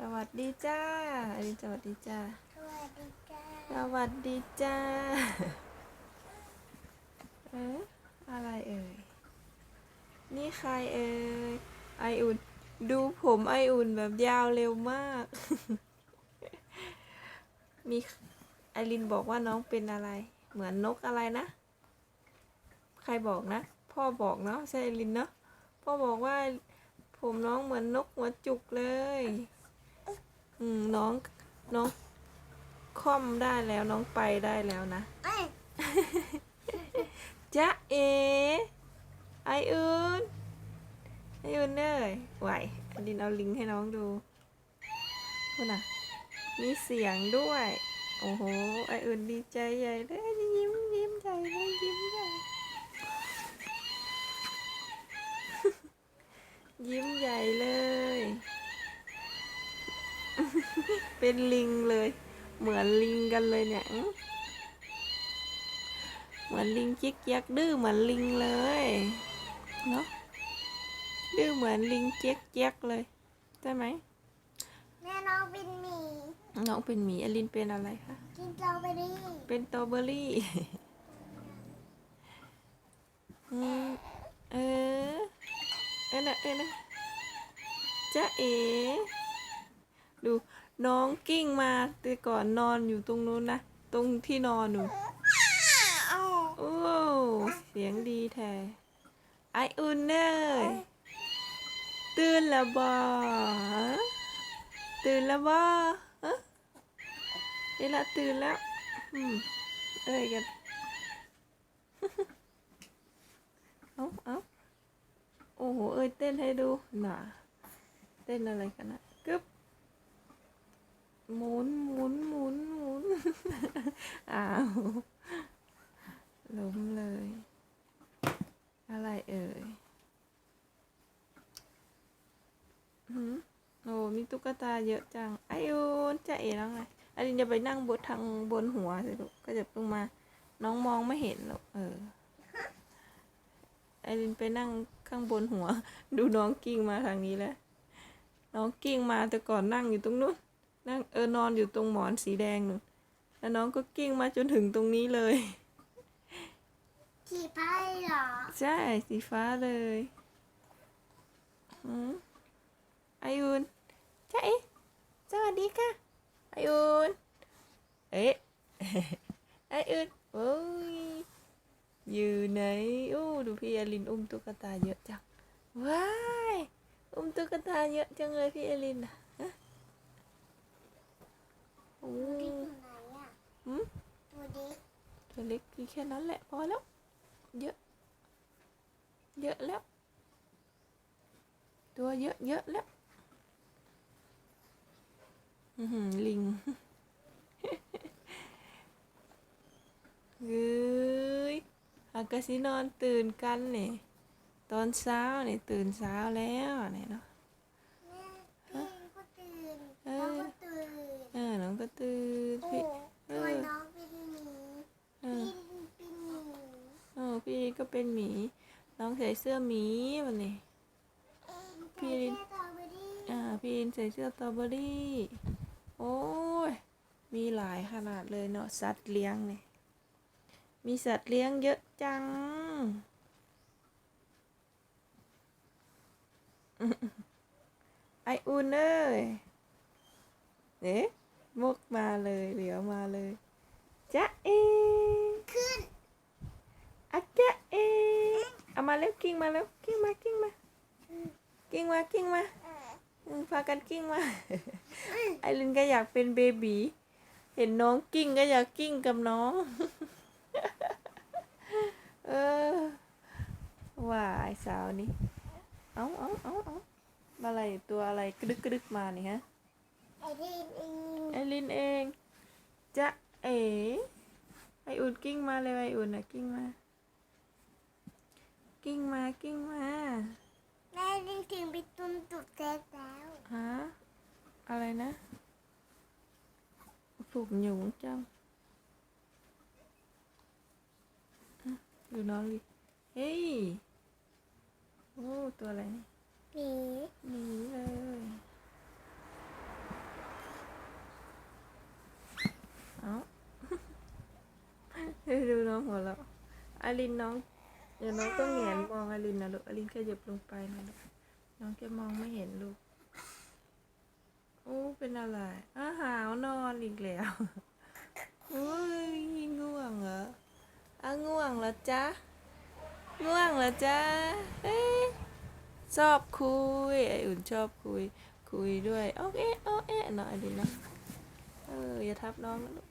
สวัสดีจ้าอลินสวัสดีจ้า สวัสดีจ้า สวัสดีจ้า เอ๊ะอะไรเอ่ย นี่ใครเอ่ย ไออุ่น ดูผมไออุ่นแบบยาวเร็วมาก มีไอรินบอกว่าน้องเป็นอะไร เหมือนนกอะไรนะ ใครบอกนะ พ่อบอกเนาะใช่ไอรินเนาะ พ่อบอกว่าผมน้องเหมือนนกหัวจุกเลย อืมน้องน้องค่อมได้แล้วน้องไปได้แล้วนะ เอ้ยจ๊ะเอไออื่นไออื่นเด้ยไหวอันดินเอาลิงก์ให้น้องดูคุณน่ะ มีเสียงด้วย โอ้โห ไออื่นดีใจใหญ่เลยยิ้มยิ้มใหญ่เลยยิ้มใหญ่ ยิ้มใหญ่เลย เป็นลิงเลย เหมือนลิงกันเลยเนี่ยอื้อเหมือนลิงจิกยักดื้อเหมือนลิงเลยเนาะดื้อเหมือนลิงเจ๊กแจ๊กเลยใช่ไหมแม่น้องเป็นหมีน้องเป็นหมีอลินเป็นอะไรคะกินสตรอเบอรี่เป็นตอเบอรี่อืมเออเออนะเออนะจ๊ะเอ๋ดู น้องกิ้งมาแต่ก่อนนอนอยู่ตรงนู้นนะ ตรงที่นอนหนูโอ้เสียงดีแท้ไออุ่นเนยตื่นแล้วบ่ฮะตื่นแล้วบ่ฮะเดี๋ยวละตื่นแล้วอืมเอ้ยกันเอาเอาโอ้โห เอ้ยเต้นให้ดูหน่าเต้นอะไรกันนะกึ๊บ หมุนหมุนหมุนหมุนอ้าวล้มเลย อะไรเอ่ยหืมโอ้มีตุ๊กตาเยอะจังไอโอนจะเอ๋แล้วไงอลินจะไปนั่งบนทางบนหัวสิลูกก็จะลงมา น้องมองไม่เห็นหรอกเออไอรินไปนั่งข้างบนหัว ดูน้องกิ้งมาทางนี้แล้วน้องกิ้งมาแต่ก่อนนั่งอยู่ตรงนู้น นั่งเออนอนอยู่ตรงหมอนสีแดงนู่นแล้วน้องก็กิ้งมาจนถึงตรงนี้เลยขี่ไพ่เหรอ ใช่สีฟ้าเลยหืมอายุนจ้าเอ๋สวัสดีค่ะอายุนเอ๊ะอายุนโอ้ยอยู่ไหนโอ้ดูพี่อลินอุ้มตุ๊กตาเยอะจังว้ายอุ้มตุ๊กตาเยอะจังเลยพี่อลินนะ โอ้ดูดิยอยู่ไหนอะหืมดูดิตัวเล็กแค่นั้นแหละพอแล้ว เยอะ เยอะแล้ว ตัวเยอะเยอะแล้วอือหือลิงเฮ้ยอากาศินอนตื่นกันเนี่ยตอนเช้าเนี่ยตื่นเช้าแล้วเนี่ยเนาะ แม่พี่ก็ตื่น เออ น้องก็ตื่น เอ อน้องก็ตื่นโอ้พี่เอตัวอน้องเป็นหมีเออพี่เป็นหมีเออพี่ก็เป็นหมี น้องใส่เสื้อหมีวันนี้พี่พี่ลินสตรอเบอรี่อ่าพี่อินใส่เสื้อสตรอเบอรี่โอ้ยมีหลายขนาดเลยเนาะสัตว์เลี้ยงเนี่ยมีสัตว์เลี้ยงเยอะจัง ไออุ่นเอ้ยเอ๊ะ มุกมาเลยเดี๋ยวมาเลยจ๊ะเอขึ้นอะจ๊ะเอเอามาเร็วกิ้งมาแล้วกิ้งมากิ้งมากิ้งมากิ้งมาอืมพากันกิ้งมาไอรินก็อยากเป็นเบบีเห็นน้องกิ้งก็อยากกิ้งกับน้องเออว่าไอสาวนี่เอาเอาเอาเอาอะไรตัวอะไรกระดึกกระดึกมานี่ฮะ ไอ้ที่เองไอรินเองจะเอ๋ไออุ่นกิ้งมาเลยไออุ่นอะกิ้งมา กิ้งมากิ้งมาแม่ลิงถึงไปตุ้มตุดแจ๊กแล้วฮะอะไรนะผูกหยุงจังอะดูน้องดิเฮ้ยโอ้ตัวอะไรนี่หมีหนีเลย อารินน้องเดี๋ยวน้องต้องแงนมองอารินนะลูกอารินขยับลงไปนะลูกน้องจะมองไม่เห็นลูกโอ้เป็นอะไรอาหาวนอนอีกแล้วโอ้ยง่วงเหรออะง่วงเหรอจ๊ะง่วงเหรอจ๊ะเอ๊ชอบคุยไออุ่นชอบคุย คุยด้วยโอเคโอเอ๊ะหน่อยดินะเอออย่าทับน้องนะลูก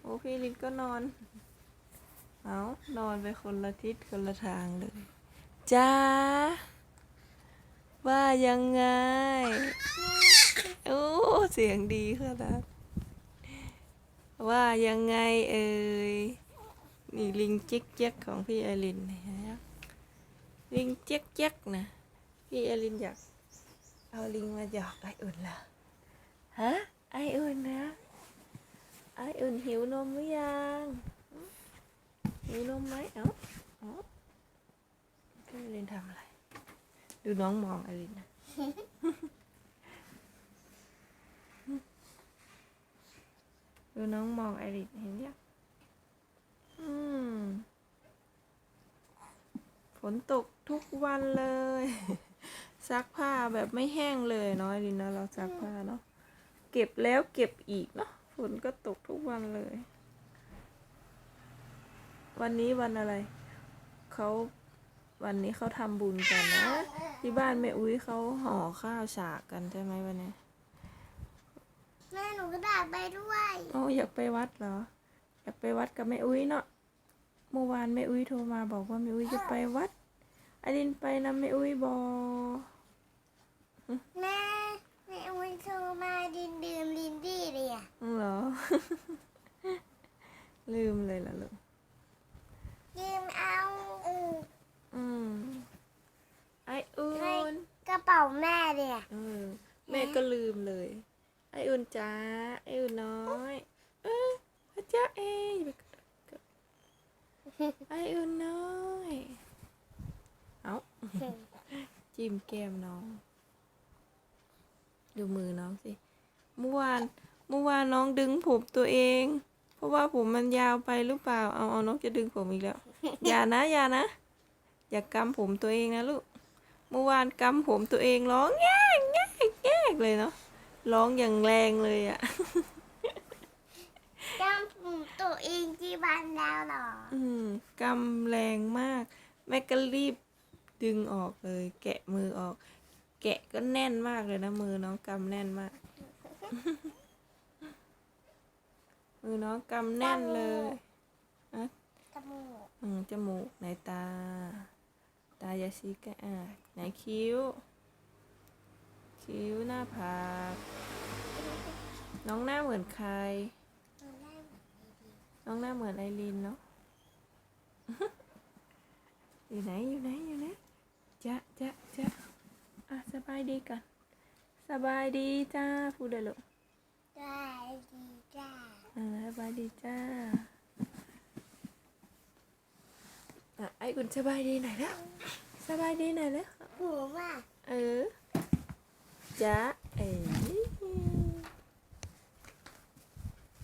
โอ้พี่ลินก็นอน เอานอนไปคนละทิศคนละทางเลยจ้าว่ายังไง โอ้ เสียงดีขนาดว่ายังไงเอ่ย นี่ลิงเจ๊กเจ๊กของพี่ไอรินนะลิงเจ๊กเจ๊กนะ พี่ไอรินอยาก เอาลิงมาหยอกไออุ่นเหรอฮะไออุ่นนะไออุ่นหิวนมหรือยัง มีนมไหมเอ้าเอ้าพี่ไอรินทำอะไร ดูน้องมองไอรินนะดูน้องมองไอรินเห็นยังอืมฝนตกทุกวันเลย ซักผ้าแบบไม่แห้งเลยเนาะไอรินนะเราซักผ้าเนาะเก็บแล้วเก็บอีกเนาะฝนก็ตกทุกวันเลย วันนี้วันอะไร เขาวันนี้เขาทำบุญกันนะ ที่บ้านแม่อุ้ยเขาห่อข้าวฉากกันใช่ไหมวันนี้แม่หนูก็ได้ไปด้วยโอ้อยากไปวัดเหรอ อยากไปวัดกับแม่อุ้ยเนาะเมื่อวานแม่อุ้ยโทรมาบอกว่าแม่อุ้ยจะไปวัดอดินไปนะแม่อุ้ยบอแม่แม่อุ้ยโทรมาดินดื่มดินดี้เลยอะอืมเหรอ ลืมเลยล่ะลูก ยืมเอาเอออืมไออุ่นกระเป๋าแม่เลยอะเออแม่ก็ลืมเลย ไออุ่นจ้าไออุ่นน้อย เออพระเจ้าเอยอย่าไปกดไออุ่นน้อย เอาจิ้มแก้มน้อง ดูมือน้องสิ เมื่อวาน เมื่อวานน้องดึงผมตัวเอง เพราะว่าผมมันยาวไปหรือเปล่า เอาเอาน้องจะดึงผมอีกแล้ว อย่านะอย่านะ อย่ากำผมตัวเองนะลูก เมื่อวานกำผมตัวเองร้องแง่แง่แง่เลยเนาะ ร้องอย่างแรงเลยอะ่ะจำปุ่มตัวเองที่บ้านแล้วเหรอ อืมกำแรงมาก แม่ก็รีบดึงออกเลย แกะมือออก แกะก็แน่นมากเลยนะมือน้องกำแน่นมาก มือน้องกำแน่นเลยอะจ มูกอืมจมูกไหนตา ตายาซีกะอะไหนคิ้ว คิ้วหน้าผากน้องหน้าเหมือนใคร น้องหน้าเหมือนไอรีนเนาะอยู่ไหนอยู่ไหนอยู่ไหนจ๊ะจ๊ะจ๊ะอะสบายดีกันสบายดีจ้าพูดได้ลูกได้ดีจ้าอ่าสบายดีจ้า อะไออุ่นสบายดีหน่อยแล้วสบายดีหน่อยแล้วหูว่า เออจ๊ะเอ๋